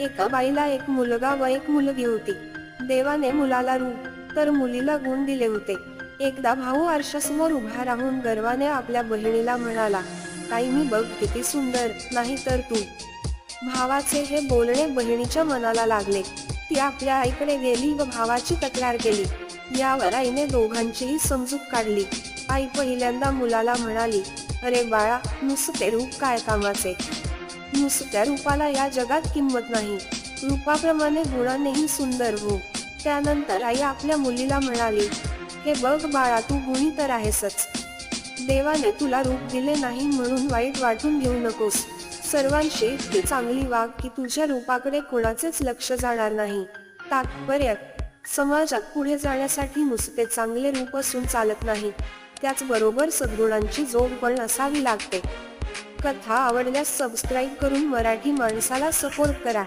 एका बाईला एक मुलगा व एक मुलगी होती. देवाने मुलाला रूप तर मुलीला गुण दिले होते. एकदा भाऊ आरशासमोर उभा राहून गर्वाने आपल्या बहिणीला म्हणाला ताई मी बघ किती सुंदर नाही तर तू. भावाचे हे बोलणे बहिणीच्या मनाला लागले. ती आपल्या आईकडे गेली व भावाची तक्रार केली. यावर आईने दोघांचीही समजूत काढली. आई पहिल्यांदा मुलाला म्हणाली अरे बाळा नुसते रूप काय कामाचे? नुसत्या रूपाला या जगात किंमत नाही. रूपाप्रमाणे गुणानेही सुंदर हो. त्यानंतर आई आपल्या मुलीला म्हणाली हे बघ बाळा तू गुणी तर आहेसच. देवाने तुला रूप दिले नाही म्हणून वाईट वाटून घेऊ नकोस. सर्वांशी इतकी चांगली वाग की तुझ्या रूपाकडे कोणाचेच लक्ष जाणार नाही. तात्पर्य समाजात पुढे जाण्यासाठी नुसते चांगले रूप असून चालत नाही. त्याचबरोबर सद्गुणांची जोड पण असावी लागते. कथा आवडल्यास सबस्क्राईब करून मराठी माणसाला सपोर्ट करा.